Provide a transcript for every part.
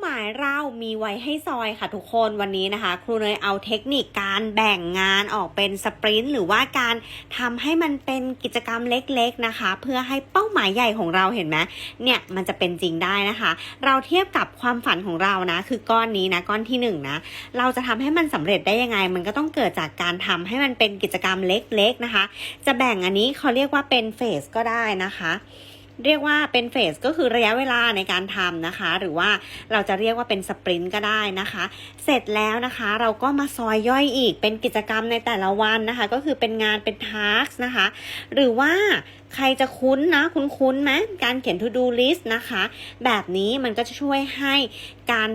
หมายเรามีไว้ให้ซอยค่ะทุกคนวันนี้นะคะ ครูเนยเอาเทคนิคการแบ่งงานออกเป็นสปรินต์หรือว่าการทำให้มันเป็นกิจกรรมเล็กๆนะคะ เพื่อให้เป้าหมายใหญ่ของเราเห็นไหมเนี่ยมันจะเป็นจริงได้นะคะ เราเทียบกับความฝันของเรานะคือก้อนนี้นะก้อนที่หนึ่งนะเราจะทำให้มันสำเร็จได้ยังไง มันก็ต้องเกิดจากการทำให้มันเป็นกิจกรรมเล็กๆนะคะ จะแบ่งอันนี้เขาเรียกว่าเป็นเฟสก็ได้นะคะ เรียกว่าเป็นเฟสก็คือระยะเวลาในการทำนะคะ หรือว่าเราจะเรียกว่าเป็นสปรินต์ก็ได้นะคะ เสร็จแล้วนะคะเราก็มาซอยย่อยอีกเป็นกิจกรรมในแต่ละวันนะคะ ก็คือเป็นงานเป็นทาร์กนะคะ หรือว่าใครจะคุ้นนะ คุ้นคุ้นไหมการเขียน to do list นะคะ แบบนี้มันก็จะช่วยให้การ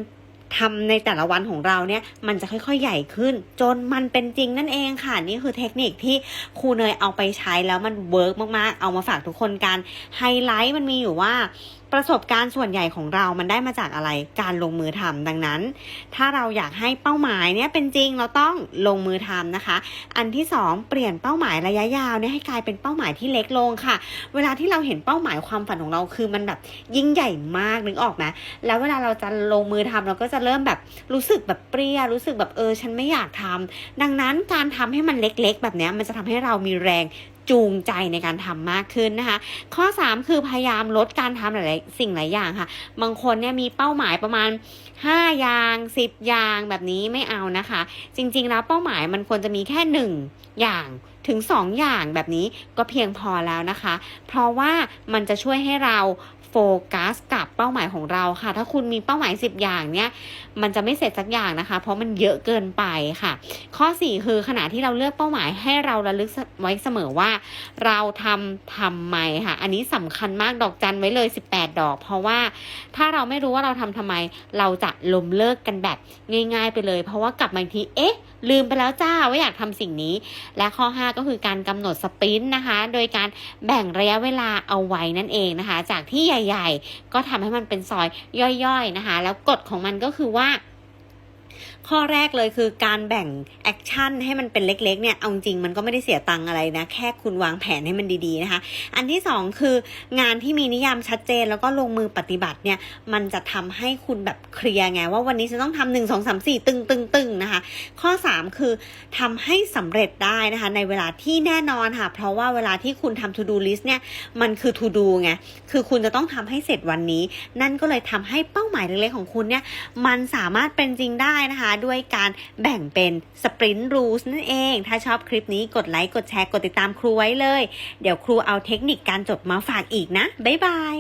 ทำในแต่ละวันของเราเนี่ยมันจะค่อยๆใหญ่ขึ้น จนมันเป็นจริงนั่นเองค่ะ นี่คือเทคนิคที่ครูเนยเอาไปใช้แล้วมันเวิร์กมากๆ เอามาฝากทุกคนกันไฮไลท์มันมีอยู่ว่า ประสบการณ์ส่วนใหญ่ของเรามันได้มาจากอะไรการลงมือทำดังนั้น ถ้าเราอยากให้เป้าหมายเนี่ยเป็นจริงเราต้องลงมือทำนะคะ อันที่สองเปลี่ยนเป้าหมายระยะยาวเนี่ยให้กลายเป็นเป้าหมายที่เล็กลงค่ะ เวลาที่เราเห็นเป้าหมายความฝันของเราคือมันแบบยิ่งใหญ่มากนึกออกไหมแล้วเวลาเราจะลงมือทำเราก็จะเริ่มแบบรู้สึกแบบเปรี้ยรู้สึกแบบเออฉันไม่อยากทำดังนั้นการทำให้มันเล็ก ๆ แบบนี้มันจะทำให้เรามีแรง จูงใจในการทำมากขึ้นนะคะ ข้อ 3 คือพยายามลดการทำหลายๆสิ่งหลายอย่างค่ะ บางคนเนี่ยมีเป้าหมายประมาณ 5 อย่าง 10 อย่างแบบนี้ไม่เอานะคะ จริงๆแล้วเป้าหมายมันควรจะมีแค่ 1 อย่าง ถึง 2 อย่างแบบนี้ก็เพียงพอแล้วนะคะ เพราะว่ามันจะช่วยให้เราโฟกัสกับเป้าหมายของเราค่ะ ถ้าคุณมีเป้าหมาย 10 อย่างเนี่ย มันจะไม่เสร็จสักอย่างนะคะ เพราะมันเยอะเกินไปค่ะ ข้อ 4 คือขณะที่เราเลือกเป้าหมายให้เราระลึกไว้เสมอว่า เราทำทำไมค่ะ อันนี้สำคัญมากดอกจันไว้เลย 18 ดอก เพราะว่าถ้าเราไม่รู้ว่าเราทำทำไม เราจะล้มเลิกกันแบบง่าย ๆ ไปเลย เพราะว่ากลับมาทีเอ๊ะ ลืมไปแล้วจ้าว่าอยากทำสิ่งนี้ และข้อ 5 ก็คือการกำหนดสปรินต์นะคะ โดยการแบ่งระยะเวลาเอาไว้นั่นเองนะคะ จากที่ใหญ่ ๆ ก็ทำให้มันเป็นซอยย่อยๆนะคะ แล้วกฎของมันก็คือว่า ข้อแรกเลยคือการแบ่งแอคชั่นให้มันเป็นเล็กๆเนี่ยเอาจริงมันก็ไม่ได้เสียตังค์อะไรนะแค่คุณวางแผนให้มันดีๆนะคะ อันที่สองคืองานที่มีนิยามชัดเจนแล้วก็ลงมือปฏิบัติเนี่ยมันจะทำให้คุณแบบเคลียร์ไงว่าวันนี้ฉันต้องทำหนึ่งสองสามสี่ตึงตึงตึงนะคะ ข้อ 3 คือทำให้สำเร็จได้นะคะในเวลาที่แน่นอนค่ะ เพราะว่าเวลาที่คุณทำ to do list เนี่ยมันคือ to do ไงคือคุณจะต้องทำให้เสร็จวันนี้ นั่นก็เลยทำให้เป้าหมายเล็กๆของคุณเนี่ยมันสามารถเป็นจริงได้นะคะด้วยการแบ่งเป็น sprint rules นั่นเอง ถ้าชอบคลิปนี้กดไลค์กดแชร์กดติดตามครูไว้เลย เดี๋ยวครูเอาเทคนิคการจดมาฝากอีกนะ บ๊ายบาย